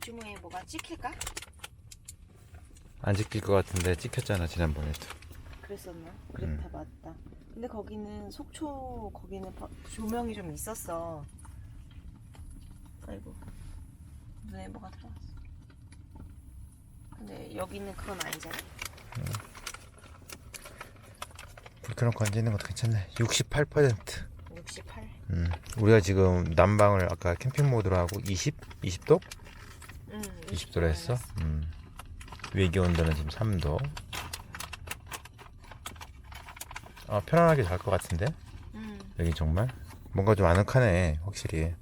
오징어에 뭐가 찍힐까? 안 지킬 것 같은데 찍혔잖아 지난번에도. 그랬었나? 그랬다 맞다. 근데 거기는 속초 거기는 바- 조명이 좀 있었어. 아이고 눈에 뭐가 들어왔어. 근데 여기는 그건 아니잖아. 불 켜놓고 앉아 있는 것도 괜찮네. 68%. 68. 음, 우리가 지금 난방을 아까 캠핑 모드로 하고 20, 20도? 응. 20도로 했어. 음. 외기 온도는 지금 3도. 아 편안하게 잘 것 같은데 응. 여기 정말 뭔가 좀 아늑하네 확실히.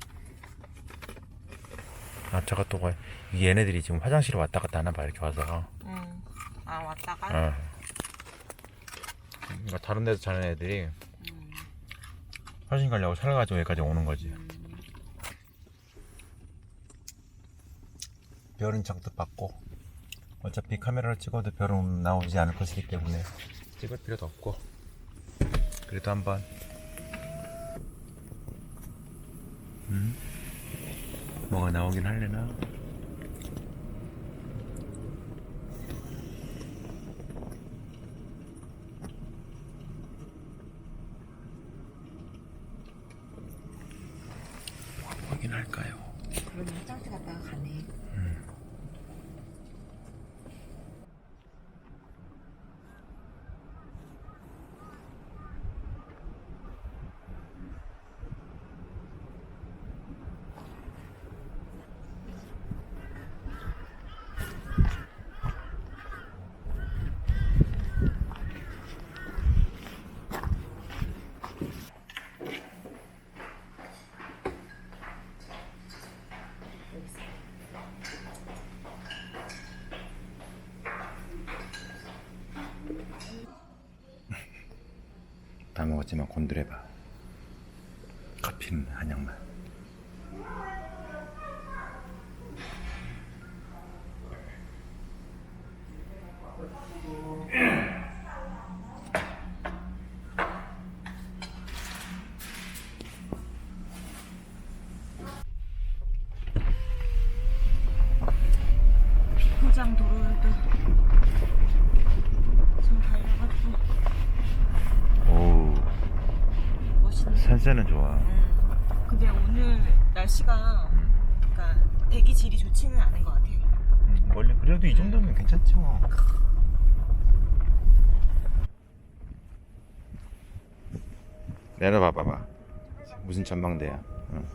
아 저가 또 뭐- 얘네들이 지금 화장실에 왔다 갔다 하나 봐 이렇게 와서. 응. 아 왔다가. 어. 그러니까 다른 데서 자는 애들이 음. 화장실 가려고 차를 가지고 여기까지 오는 거지. 별은 정득 받고 어차피 카메라를 찍어도 별은 나오지 않을 것이기 때문에 찍을 필요도 없고 그래도 한번 음? 뭐가 나오긴 할래나? 확인할까요? 그럼 화장실 갔다가 가네. 다 먹었지만 곤드레봐 커피는 한 양만 포장 도로에도 지금 달려가지고 오 산세는 좋아 음. 근데 오늘 날씨가 그러니까 대기 질이 좋지는 않은 것 같아. 음, 원래 그래도 이 정도면 괜찮죠 내려봐 봐봐 무슨 전망대야 응.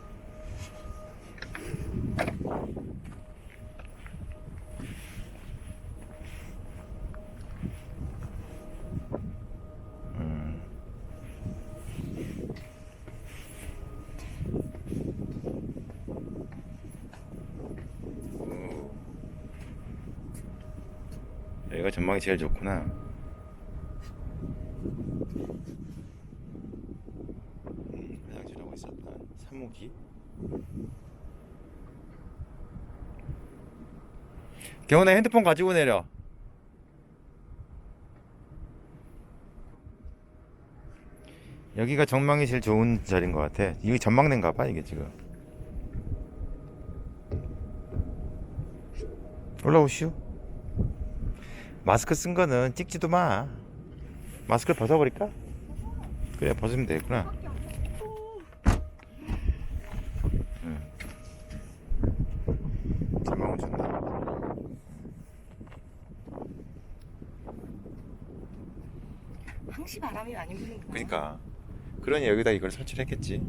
여기가 전망이 제일 좋구나. 음, 화장실하고 있었던 사무기. 경훈아 핸드폰 가지고 내려. 여기가 전망이 제일 좋은 자리인 것 같아. 이게 전망대인가 봐 이게 지금. 올라오시오. 마스크 쓴 거는 찍지도 마. 마스크를 벗어버릴까? 그래 벗으면 되겠구나. 응. 전망은 좋네. 항시 바람이 많이 부니까. 그러니까 그러니 여기다 이걸 설치를 했겠지.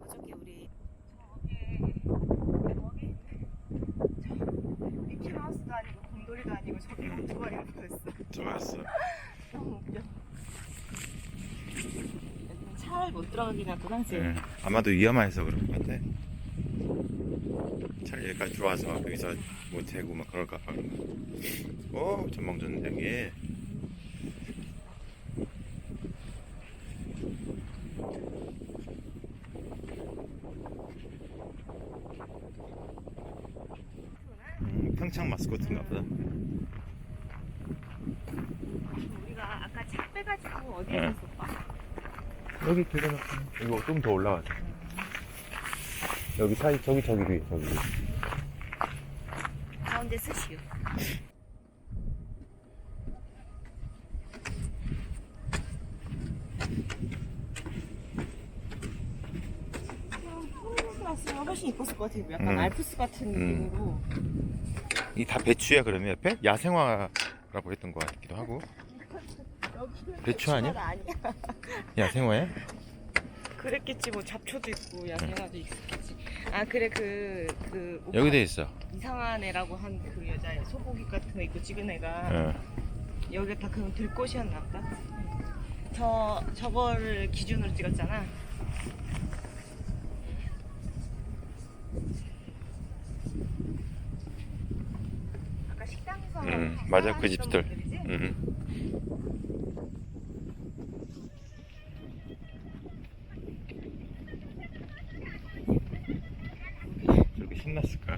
어저께 우리 저게 저기 저 미키마우스도 아니고 곰돌이도 아니고 저기 오토바이를 좋았어. 너무 웃겨. 여기는 차를 못 들어가긴 하구나 지금. 응. 아마도 위험해서 그런 것 같아. 잘 여기까지 들어와서 여기서 못 태고 막 그럴까 봐. 오 전망 좋네 여기. 음, 평창 마스코트인가 보다. 우리가 아까 차 빼가지고 응. 있었어? 여기 들어놓고 이거 좀 더 올라가자. 여기 사이 저기 저기 위에 저기 위에. 가운데 쓰시오. 플라스가 훨씬 이뻤을 것 같아요. 약간 음. 알프스 같은 음. 느낌으로. 이 다 배추야 그러면 옆에 야생화라고 했던 것 같기도 하고 배추 아니야? 아니야. 야 생화야? 그랬겠지 뭐 잡초도 있고 야생화도 있었겠지. 아 그래 그 그 여기도 있어. 이상한 애라고 한 그 여자 소고기 같은 거 입고 찍은 애가 어. 여기가 다 그럼 들꽃이었나 보다. 저 저거를 기준으로 찍었잖아. 아까 식당에서 음, 맞아, 그 집들. 분들이지? 음. 신났을까?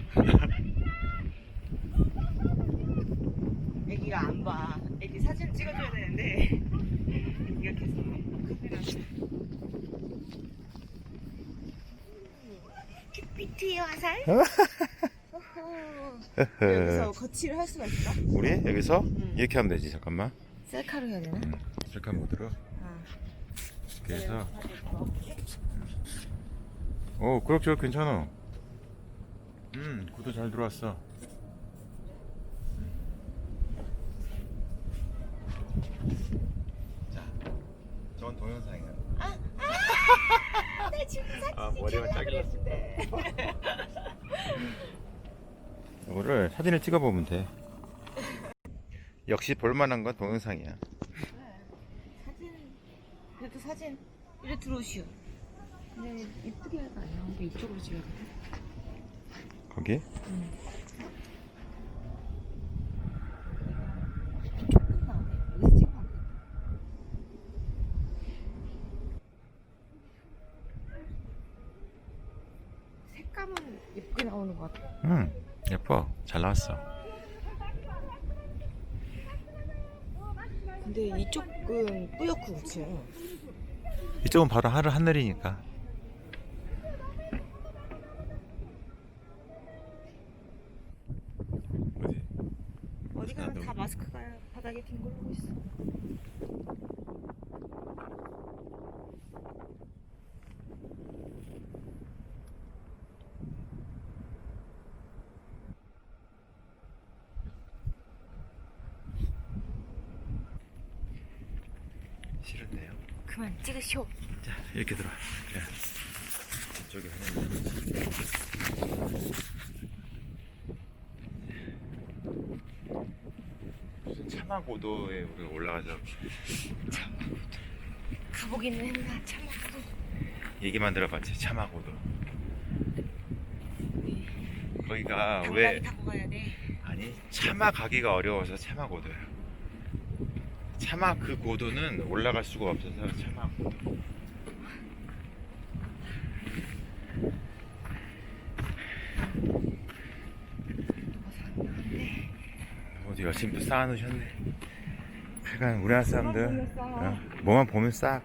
애기가 안 봐. 애기 사진 찍어줘야 되는데 애기가 계속 카메라. 큐피트의 화살? 여기서 거치를 할 수가 있어? 우리 여기서 음. 이렇게 하면 되지 잠깐만 셀카로 해야 되나? 셀카 모드로 아. 그래서 오 그럭저럭 괜찮아 음 구도 잘 들어왔어 자 저건 동영상이야 나 지금 사진 아 머리가 그랬는데. 이거를 사진을 찍어보면 돼 역시 볼만한 건 동영상이야 사진 그래도 사진 이래 들어오시오. 근데 이쁘게 할거 아니야? 근데 이쪽으로 찍어야 돼. 거기? 색감은 예쁘게 나오는 것 같아. 응 예뻐 잘 나왔어 근데 이쪽은 뿌옇고 그치? 이쪽은 바로 하루 하늘이니까 어디? 어디 가면 나도. 다 마스크가 바닥에 뒹굴고 있어. 싫은데요? 그만 찍으시오. 자 이렇게 들어. 자, 이쪽에 하나. 무슨 차마고도에 우리가 올라가서 가보기는 했나 참아도. 얘기만 들어봤지 차마고도. 거기가 당당히 왜 타고 가야 돼. 아니 차마 가기가 어려워서 차마 고도야. 차마 그 고도는 올라갈 수가 없어서 차마 고도. 열심히 또 쌓아놓으셨네. 하여간 우리나라 사람들 어, 뭐만 보면 싹